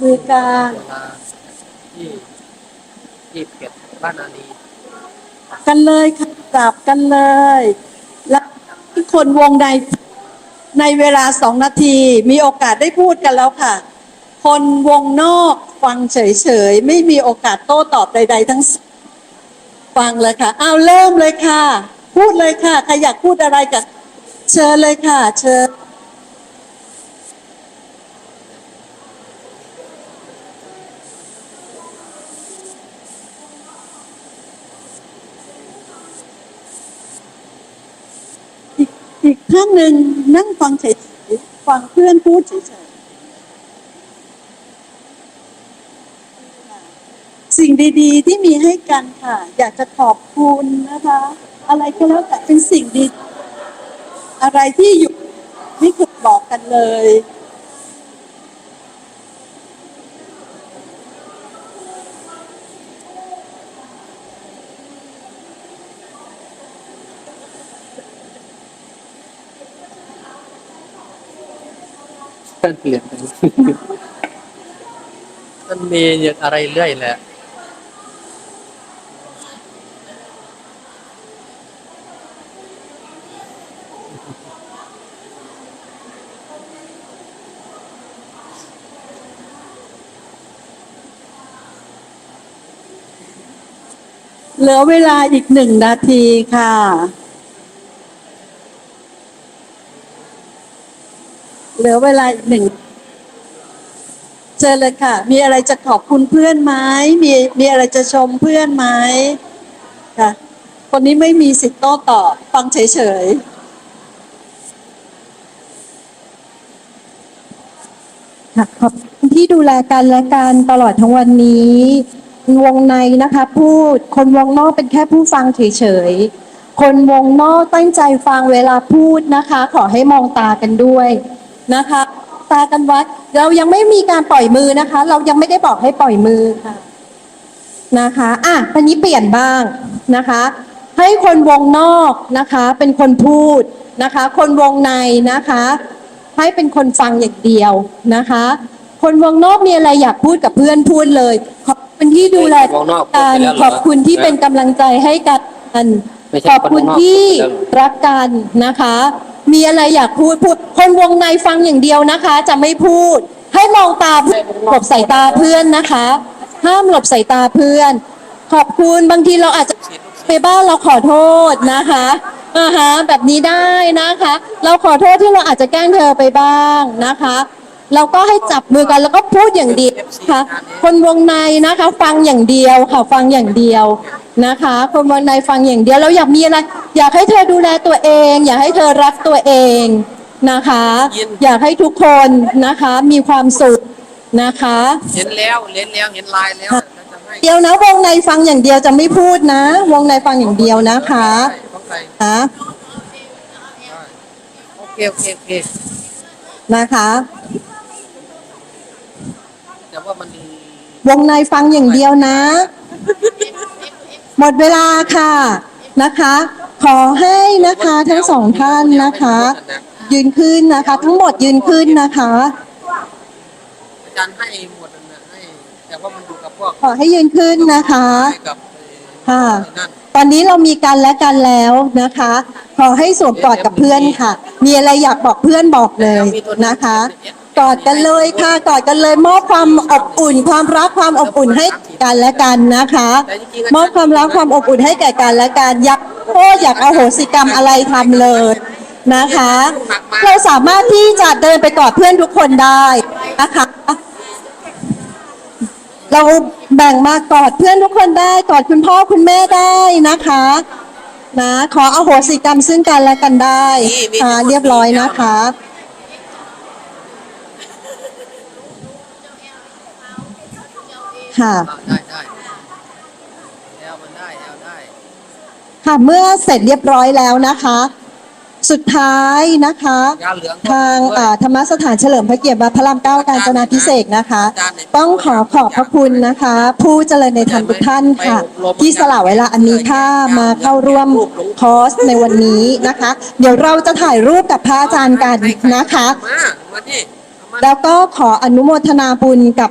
มือการเวลาที่ที่เก็ดบ้านอาลีกันเลยค่ะกราบกันเลย และทุกคนวงในในเวลาสองนาทีมีโอกาสได้พูดกันแล้วค่ะ คนวงนอกฟังเฉยๆ ไม่มีโอกาสโต้ตอบใด ๆ ทั้งสิ้นฟังเลยค่ะเอาวเริ่มเลยค่ะ พูดเลยค่ะ ใครอยากพูดอะไรกับเชิญเลยค่ะ เชิญ อีกข้างหนึ่งนั่งฟังเฉยๆฟังเพื่อนพูดเฉยๆสิ่งดีๆ ที่มีให้กันค่ะ อยากจะขอบคุณนะคะ อะไรก็แล้วแต่เป็นสิ่งดี อะไรที่อยู่ไม่เคยบอกกันเลย ท่านเปลี่ยนไปมันมีอย่างอะไรเรื่อยแหละเหลือเวลาอีกหนึ่งนาทีค่ะ เห ลือเวลาหนึ่งเจอเลยค่ะ มีอะไรจะขอบคุณเพื่อนไหมมีมีอะไรจะชมเพื่อนไหมค่ะ คนนี้ไม่มีสิทธิ์โต้ตอบฟังเฉยๆค่ะขอบคุณที่ดูแลกันและกันตลอดทั้งวันนี้ วงในนะคะ พูดคนวงนอกเป็นแค่ผู้ฟังเฉยๆคนวงนอกตั้งใจฟังเวลาพูดนะคะ ขอให้มองตากันด้วย นะคะตากันวัดเรายังไม่มีการปล่อยมือนะคะ เรายังไม่ได้บอกให้ปล่อยมือค่ะนะคะอะวันนี้เปลี่ยนบ้างนะคะ ให้คนวงนอกนะคะ เป็นคนพูดนะคะ คนวงในนะคะ ให้เป็นคนฟังอย่างเดียวนะคะ คนวงนอกมีอะไรอยากพูดกับเพื่อนพูดเลย ขอบคุณที่ดูแลวงนอกพูดกัไปนแล้วเหรอขอบคุณที่เป็นกำลังใจให้กันไม่ใช่ขอบคุณคนวงนอกที่พูดไปแล้วเหรอรักกันนะคะ มีอะไรอยากพูดพูด คนวงในฟังอย่างเดียวนะคะ จะไม่พูด ให้มองตาเพื่อนหลบสายตาเพื่อนนะคะ ห้ามหลบสายตาเพื่อน ขอบคุณบางทีเราอาจจะไปบ้านเราขอโทษนะคะอ่าฮะแบบนี้ได้นะคะ เราขอโทษที่เราอาจจะแกล้งเธอไปบ้างนะคะเราก็ให้จับมือกันแล้วก็พูดอย่างเดียวนะคะคนวงในนะคะ ฟังอย่างเดียวค่ะ ฟังอย่างเดียว นะคะ คนวงในฟังอย่างเดียวเราอยากมีอะไร อยากให้เธอดูแลตัวเอง อยากให้เธอรักตัวเองนะคะ อยากให้ทุกคนนะคะมีความสุขนะคะ เห็นแล้วเห็นแล้วเห็นลายแล้วแล้วจะให้เดียวนะ วงในฟังอย่างเดียวจะไม่พูดนะ วงในฟังอย่างเดียวนะคะเข้าใจนะโอเคโอเคโอเคนะคะแต่ว่ามันวงในฟังอย่างเดียวนะ หมดเวลาค่ะนะคะ ขอให้นะคะทั้งสองท่านนะคะ ยืนขึ้นนะคะ ทั้งหมดยืนขึ้นนะคะ อาจารย์ให้หมดนั่นนะให้แต่ว่ามันอยู่กับพวกขอให้ยืนขึ้นนะคะให้กับค่ะไอ้นั่น ตอนนี้เรามีกันและกันแล้วนะคะ ขอให้สวมกอดกับเพื่อนค่ะ มีอะไรอยากบอกเพื่อนบอกเลยนะคะ กอดกันเลยค่ะกอดกันเลยมอบความอบอุ่น ความรักความอบอุ่นให้กันและกันนะคะมอบความรักความอบอุ่นให้แก่กันและกันอยากโทษอยากเอาโหสิกรรมอะไรทำเลยนะคะ เราสามารถที่จะเดินไปกอดเพื่อนทุกคนได้นะคะ เราแบ่งมากอดเพื่อนทุกคนได้กอดคุณพ่อคุณแม่ได้นะคะนะขออโหสิกรรมซึ่งกันและกันได้อ่าเรียบร้อยนะคะ ค่ะได้ได้แล้วมันได้แล้วได้ ค่ะเมื่อเสร็จเรียบร้อยแล้วนะคะ สุดท้ายนะคะ ยาเหลืองทางอ่าธรรมสถานเฉลิมพระเกียรติวัดพระรามเก้าการจนาพิเศษกนะคะ ต้องขอขอบพระคุณนะคะ ผู้เจริญในธรรมทุกท่านค่ะ ที่สละเวลาอันมีค่ามาเข้าร่วมคอร์สในวันนี้นะคะ เดี๋ยวเราจะถ่ายรูปกับพระอาจารย์กันนะคะ มามาที่เอามาแล้วก็ขออนุโมทนาบุญกับ